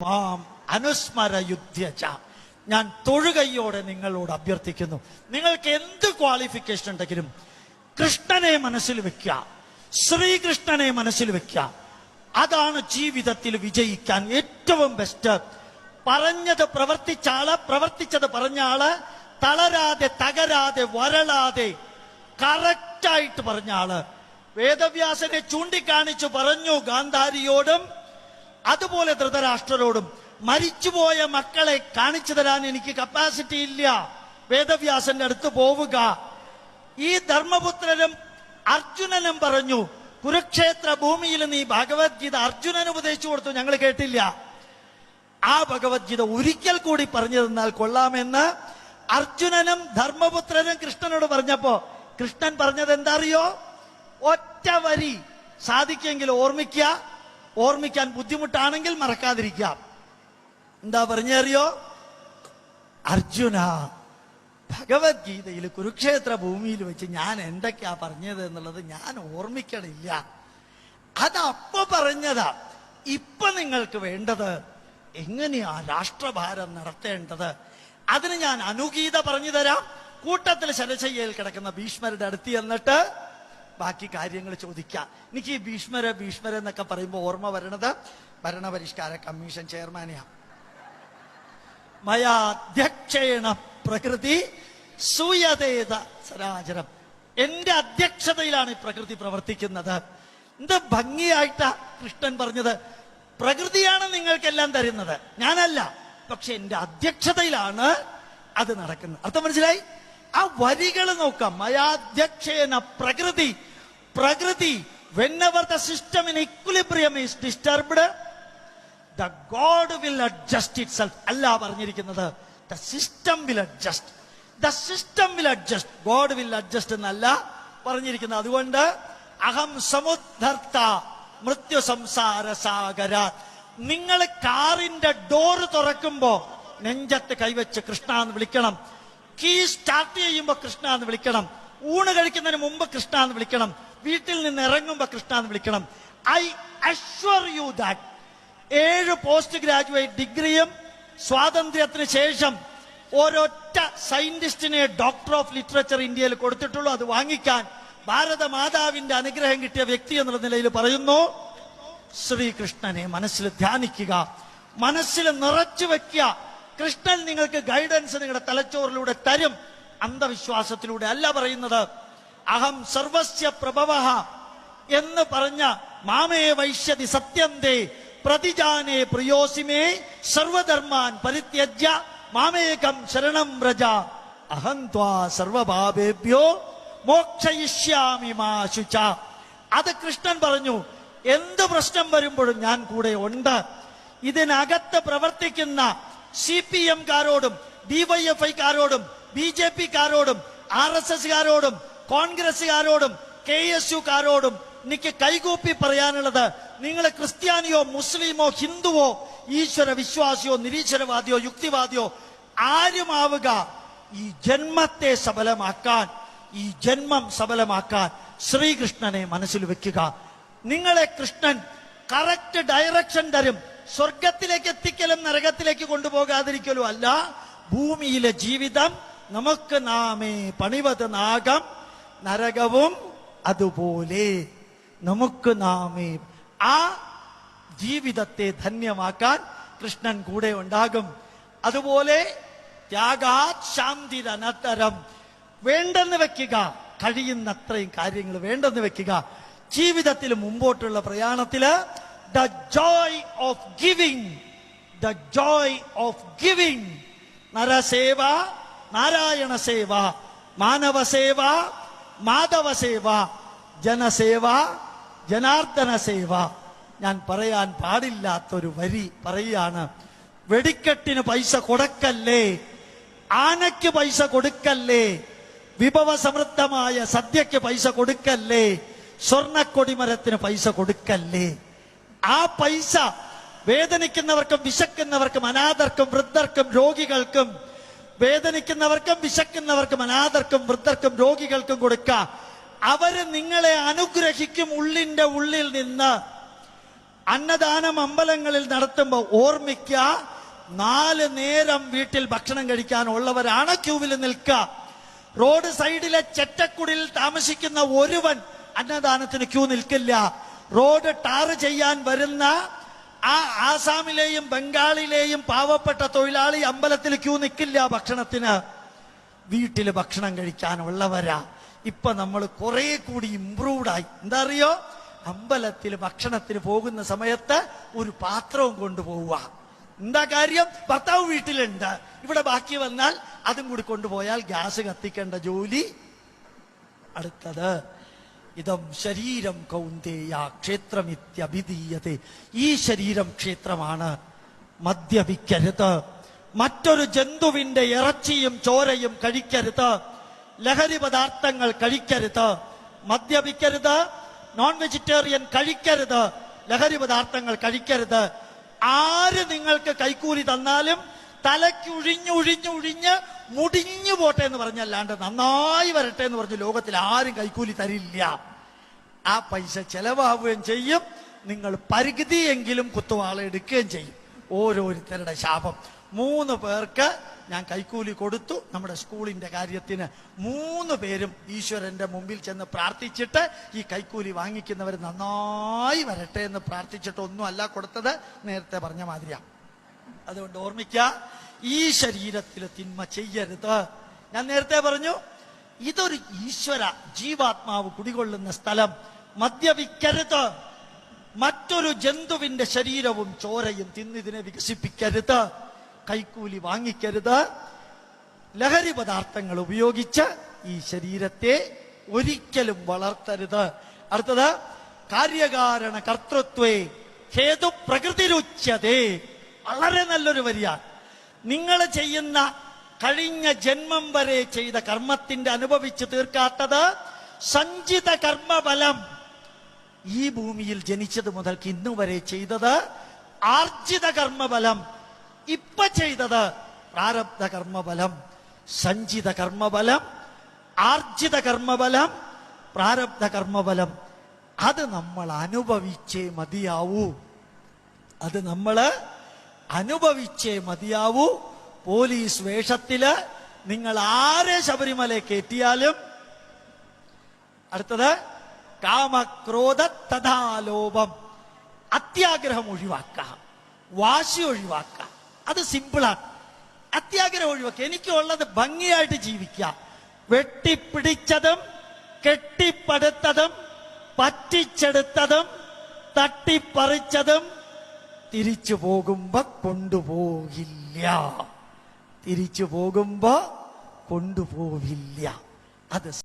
മാം അനുസ്മര യുദ്ധ്യജ ഞാൻ തൊഴുകയോടെ നിങ്ങളോട് അഭ്യർത്ഥിക്കുന്നു. നിങ്ങൾക്ക് എന്ത് ക്വാളിഫിക്കേഷൻ ഉണ്ടെങ്കിലും കൃഷ്ണനെ മനസ്സിൽ വെക്കുക. ശ്രീകൃഷ്ണനെ മനസ്സിൽ വെക്കുക. അതാണ് ജീവിതത്തിൽ വിജയിക്കാൻ ഏറ്റവും ബെസ്റ്റ് പറഞ്ഞത് പ്രവർത്തിച്ച ആൾ പ്രവർത്തിച്ചത് പറഞ്ഞ ആൾ തളരാതെ തകരാതെ വരളാതെ കറക്റ്റായിട്ട് പറഞ്ഞ ആൾ. വേദവ്യാസനെ ചൂണ്ടിക്കാണിച്ചു പറഞ്ഞു ഗാന്ധാരിയോടും അതുപോലെ ധൃതരാഷ്ട്രരോടും മരിച്ചുപോയ മക്കളെ കാണിച്ചു തരാൻ എനിക്ക് കപ്പാസിറ്റി ഇല്ല. വേദവ്യാസന്റെ അടുത്ത് പോവുക. ഈ ധർമ്മപുത്രനും അർജുനനും പറഞ്ഞു കുരുക്ഷേത്ര ഭൂമിയിൽ നീ ഭഗവത്ഗീത അർജുനന് ഉപദേശിച്ചു കൊടുത്തു ഞങ്ങൾ കേട്ടില്ല. ആ ഭഗവത്ഗീത ഒരിക്കൽ കൂടി പറഞ്ഞു തന്നാൽ കൊള്ളാമെന്ന് അർജുനനും ധർമ്മപുത്രനും കൃഷ്ണനോട് പറഞ്ഞപ്പോ കൃഷ്ണൻ പറഞ്ഞത് എന്താ അറിയോ? ഒറ്റ വരി. സാധിക്കെങ്കിൽ ഓർമ്മിക്കുക. ഓർമ്മിക്കാൻ ബുദ്ധിമുട്ടാണെങ്കിൽ മറക്കാതിരിക്കാം എന്താ പറഞ്ഞറിയോ? അർജുന ഭഗവത്ഗീതയിൽ കുരുക്ഷേത്ര ഭൂമിയിൽ വെച്ച് ഞാൻ എന്തൊക്കെയാ പറഞ്ഞത് എന്നുള്ളത് ഞാൻ ഓർമ്മിക്കണില്ല. അതപ്പോ പറഞ്ഞതാ ഇപ്പൊ നിങ്ങൾക്ക് വേണ്ടത് എങ്ങനെയാ രാഷ്ട്രഭാരം നടത്തേണ്ടത്? അതിന് ഞാൻ അനുഗീത പറഞ്ഞു തരാം. കൂട്ടത്തിൽ ശരശയ്യയിൽ കിടക്കുന്ന ഭീഷ്മരുടെ അടുത്ത് ചെന്നിട്ട് ബാക്കി കാര്യങ്ങൾ ചോദിക്കാം. എനിക്ക് ഈ ഭീഷ്മര ഭീഷ്മര എന്നൊക്കെ പറയുമ്പോൾ ഓർമ്മ വരണത് ഭരണപരിഷ്കാര കമ്മീഷൻ ചെയർമാനെയാണ് മയാധ്യക്ഷേണ പ്രകൃതി സൂയതേത സരാചരം. എന്റെ അധ്യക്ഷതയിലാണ് പ്രകൃതി പ്രവർത്തിക്കുന്നത്. എന്ത് ഭംഗിയായിട്ടാ കൃഷ്ണൻ പറഞ്ഞത്. പ്രകൃതിയാണ് നിങ്ങൾക്കെല്ലാം തരുന്നത്. ഞാനല്ല. പക്ഷെ എന്റെ അധ്യക്ഷതയിലാണ് അത് നടക്കുന്നത്. അർത്ഥം മനസ്സിലായി? ആ വരികൾ നോക്കാം. മയാധ്യക്ഷേന പ്രകൃതി പ്രകൃതി വെന്നവർ the system in equilibrium is disturbed the God will adjust itself അല്ല പറഞ്ഞിരിക്കുന്നത് the system will adjust the system will adjust God will adjust എന്നല്ല പറഞ്ഞിരിക്കുന്നത്. അതുകൊണ്ട് അഹം സമുദ്ധർത്ത മൃത്യു സംസാര സാഗര നിങ്ങൾ കാറിന്റെ ഡോറ് തുറക്കുമ്പോ നെഞ്ചത്ത് കൈവച്ച് കൃഷ്ണ എന്ന് വിളിക്കണം. കീ സ്റ്റാർട്ട് ചെയ്യുമ്പോ കൃഷ്ണ എന്ന് വിളിക്കണം. ഊണ് കഴിക്കുന്നതിന് മുമ്പ് കൃഷ്ണ എന്ന് വിളിക്കണം. വീട്ടിൽ നിന്ന് ഇറങ്ങുമ്പോ കൃഷ്ണ എന്ന് വിളിക്കണം. ഐ അഷ്വർ യു ദാറ്റ് ഏഴ് പോസ്റ്റ് ഗ്രാജുവേറ്റ് ഡിഗ്രിയും സ്വാതന്ത്ര്യത്തിന് ശേഷം ഒരൊറ്റ സയന്റിസ്റ്റിനെ ഡോക്ടർ ഓഫ് ലിറ്ററേച്ചർ ഇന്ത്യയിൽ കൊടുത്തിട്ടുള്ളൂ. അത് വാങ്ങിക്കാൻ ഭാരതമാതാവിന്റെ അനുഗ്രഹം കിട്ടിയ വ്യക്തി എന്നുള്ള നിലയിൽ പറയുന്നു ശ്രീകൃഷ്ണനെ മനസ്സിൽ ധ്യാനിക്കുക. മനസ്സിൽ നിറച്ചു വെക്കുക. കൃഷ്ണൻ നിങ്ങൾക്ക് ഗൈഡൻസ് നിങ്ങളുടെ തലച്ചോറിലൂടെ തരും. അന്ധവിശ്വാസത്തിലൂടെ അല്ല പറയുന്നത്. അഹം സർവസ്യ പ്രഭവ എന്ന് പറഞ്ഞ മാമേ വൈശ്യതി സത്യന്തേ പ്രതിജാനേ പ്രിയോസിമേ സർവധർമാൻ പരിത്യജ്യ മാമേകം ശരണം വ്രജ. അഹം ത്വാ സർവഭാവേഭ്യോ മോക്ഷയിഷ്യാമി മാശുച അത് കൃഷ്ണൻ പറഞ്ഞു എന്ത് പ്രശ്നം വരുമ്പോഴും ഞാൻ കൂടെ ഉണ്ട്. ഇതിനകത്ത് പ്രവർത്തിക്കുന്ന സി പി എംകാരോടും ഡിവൈഎഫ്ഐക്കാരോടും ബി ജെ പിക്കാരോടും ആർ എസ് എസ്കാരോടും കോൺഗ്രസുകാരോടും കെ എസ് യുക്കാരോടും എനിക്ക് കൈകൂപ്പി പറയാനുള്ളത് നിങ്ങൾ ക്രിസ്ത്യാനിയോ മുസ്ലിമോ ഹിന്ദുവോ ഈശ്വര വിശ്വാസിയോ നിരീശ്വരവാദിയോ യുക്തിവാദിയോ ആരുമാവുക ഈ ജന്മത്തെ സബലമാക്കാൻ ഈ ജന്മം സബലമാക്കാൻ ശ്രീകൃഷ്ണനെ മനസ്സിൽ വെക്കുക. നിങ്ങളെ കൃഷ്ണൻ കറക്റ്റ് ഡയറക്ഷൻ തരും. സ്വർഗത്തിലേക്ക് എത്തിക്കലും നരകത്തിലേക്ക് കൊണ്ടുപോകാതിരിക്കലും അല്ല. ഭൂമിയിലെ ജീവിതം നമുക്ക് നാമേ പണിവത് നാഗം. നരകവും അതുപോലെ നമുക്ക് നാമേ ആ ജീവിതത്തെ ധന്യമാക്കാൻ കൃഷ്ണൻ കൂടെ ഉണ്ടാകും. അതുപോലെ ത്യാഗാത് വേണ്ടെന്ന് വെക്കുക കഴിയുന്നത്രയും കാര്യങ്ങൾ വേണ്ടെന്ന് വെക്കുക. ജീവിതത്തിൽ മുമ്പോട്ടുള്ള പ്രയാണത്തിൽ the joy of giving the joy of giving. നരസേവ Narayana സേവ മാനവ സേവ മാധവ സേവ ജനസേവ ജനാർദ്ദന സേവ ഞാൻ പറയാൻ പാടില്ലാത്തൊരു വരി പറയാണ് വെടിക്കെട്ടിന് പൈസ കൊടുക്കല്ലേ? ആനയ്ക്ക് പൈസ കൊടുക്കല്ലേ? വിഭവ സമൃദ്ധമായ സദ്യക്ക് പൈസ കൊടുക്കല്ലേ? സ്വർണക്കൊടിമരത്തിന് പൈസ കൊടുക്കല്ലേ? ആ പൈസ വേദനിക്കുന്നവർക്കും വിശക്കുന്നവർക്കും അനാഥർക്കും വൃദ്ധർക്കും രോഗികൾക്കും വേദനിക്കുന്നവർക്കും വിശക്കുന്നവർക്കും അനാഥർക്കും വൃദ്ധർക്കും രോഗികൾക്കും കൊടുക്ക. അവർ നിങ്ങളെ അനുഗ്രഹിക്കും ഉള്ളിന്റെ ഉള്ളിൽ നിന്ന്. അന്നദാനം അമ്പലങ്ങളിൽ നടത്തുമ്പോൾ ഓർമ്മിക്ക നാല് നേരം വീട്ടിൽ ഭക്ഷണം കഴിക്കാനുള്ളവരാണ് ക്യൂവിൽ നിൽക്കുക റോഡ് സൈഡിലെ ചെറ്റക്കുടിൽ താമസിക്കുന്ന ഒരുവൻ അന്നദാനത്തിന് ക്യൂ നിൽക്കില്ല. റോഡ് ടാർ ചെയ്യാൻ വരുന്ന ആ ആസാമിലെയും ബംഗാളിലെയും പാവപ്പെട്ട തൊഴിലാളി അമ്പലത്തിൽ ക്യൂ നിൽക്കില്ല ഭക്ഷണത്തിന്? വീട്ടിൽ ഭക്ഷണം കഴിക്കാനുള്ളവരാ. ഇപ്പൊ നമ്മൾ കുറെ കൂടി ഇംപ്രൂവ്ഡ് ആയി എന്താ അറിയോ അമ്പലത്തിൽ ഭക്ഷണത്തിന് പോകുന്ന സമയത്ത് ഒരു പാത്രവും കൊണ്ടുപോവുക. എന്താ കാര്യം? ഭർത്താവ് വീട്ടിലുണ്ട്. ഇവിടെ ബാക്കി വന്നാൽ അതും കൂടി കൊണ്ടുപോയാൽ ഗ്യാസ് കത്തിക്കേണ്ട ജോലി അടുത്തത്. ഇതം ശരീരം കൗന്ദേയ ക്ഷേത്രമിത്യഭിധീയത്തെ. ഈ ശരീരം ക്ഷേത്രമാണ്. മദ്യപിക്കരുത്. മറ്റൊരു ജന്തുവിന്റെ ഇറച്ചിയും ചോരയും കഴിക്കരുത്. ലഹരി പദാർത്ഥങ്ങൾ കഴിക്കരുത്. മദ്യപിക്കരുത്. നോൺ വെജിറ്റേറിയൻ കഴിക്കരുത്. ലഹരി പദാർത്ഥങ്ങൾ കഴിക്കരുത്. ആര് നിങ്ങൾക്ക് കൈക്കൂലി തന്നാലും തലയ്ക്ക് ഉഴിഞ്ഞുഴിഞ്ഞുഴിഞ്ഞ് മുടിഞ്ഞു പോട്ടെ എന്ന് പറഞ്ഞല്ലാണ്ട് നന്നായി വരട്ടെ എന്ന് പറഞ്ഞ് ലോകത്തിൽ ആരും കൈക്കൂലി തരില്ല. ആ പൈസ ചെലവാവുകയും ചെയ്യും. നിങ്ങൾ പരിഗതിയെങ്കിലും കുത്തുവാള എടുക്കുകയും ചെയ്യും. ഓരോരുത്തരുടെ ശാപം. മൂന്ന് പേർക്ക് ഞാൻ കൈക്കൂലി കൊടുത്തു. നമ്മുടെ സ്കൂളിന്റെ കാര്യത്തിന് മൂന്ന് പേരും ഈശ്വരന്റെ മുമ്പിൽ ചെന്ന് പ്രാർത്ഥിച്ചിട്ട് ഈ കൈക്കൂലി വാങ്ങിക്കുന്നവർ നന്നായി വരട്ടെ എന്ന് പ്രാർത്ഥിച്ചിട്ട് ഒന്നുമല്ല കൊടുത്തത്. നേരത്തെ പറഞ്ഞ മാതിരിയാണ് അതുകൊണ്ട് ഓർമ്മിക്കുക ഈ ശരീരത്തിൽ തിന്മ ചെയ്യരുത്. ഞാൻ നേരത്തെ പറഞ്ഞു ഇതൊരു ഈശ്വര ജീവാത്മാവ് കുടികൊള്ളുന്ന സ്ഥലം. മദ്യപിക്കരുത്. മറ്റൊരു ജന്തുവിന്റെ ശരീരവും ചോരയും തിന്നിതിനെ വികസിപ്പിക്കരുത്. കൈക്കൂലി വാങ്ങിക്കരുത്. ലഹരി പദാർത്ഥങ്ങൾ ഉപയോഗിച്ച് ഈ ശരീരത്തെ ഒരിക്കലും വളർത്തരുത്. അടുത്തത് കാര്യകാരണ കർത്തൃത്വേ ഹേതു പ്രകൃതിരുച്യതേ. വളരെ നല്ലൊരു വരിയാണ്. നിങ്ങൾ ചെയ്യുന്ന കഴിഞ്ഞ ജന്മം വരെ ചെയ്ത കർമ്മത്തിന്റെ അനുഭവിച്ച് തീർക്കാത്തത് സഞ്ചിത കർമ്മബലം ഈ ഭൂമിയിൽ ജനിച്ചത് മുതൽക്ക് ഇന്നു വരെ ചെയ്തത് ആർജിത കർമ്മബലം ഇപ്പൊ ചെയ്തത് പ്രാരബ്ധ കർമ്മബലം സഞ്ചിത കർമ്മബലം ആർജിത കർമ്മബലം പ്രാരബ്ധ കർമ്മബലം അത് നമ്മൾ അനുഭവിച്ചേ മതിയാവൂ. അത് നമ്മൾ അനുഭവിച്ചേ മതിയാവൂ. പോലീസ് വേഷത്തിൽ നിങ്ങൾ ആരെ ശബരിമല കയറ്റിയാലും അടുത്തത് കാമക്രോധ തഥാലോപം. അത്യാഗ്രഹം ഒഴിവാക്കാം വാശി ഒഴിവാക്കാം അത് സിമ്പിളാണ് അത്യാഗ്രഹം ഒഴിവാക്കുക. എനിക്കുള്ളത് ഭംഗിയായിട്ട് ജീവിക്കാം വെട്ടിപ്പിടിച്ചതും കെട്ടിപ്പടുത്തതും പറ്റിച്ചെടുത്തതും തട്ടിപ്പറിച്ചതും തിരിച്ചു പോകുമ്പോ കൊണ്ടുപോകില്ല. തിരിച്ചു പോകുമ്പോ കൊണ്ടുപോവില്ല. അത്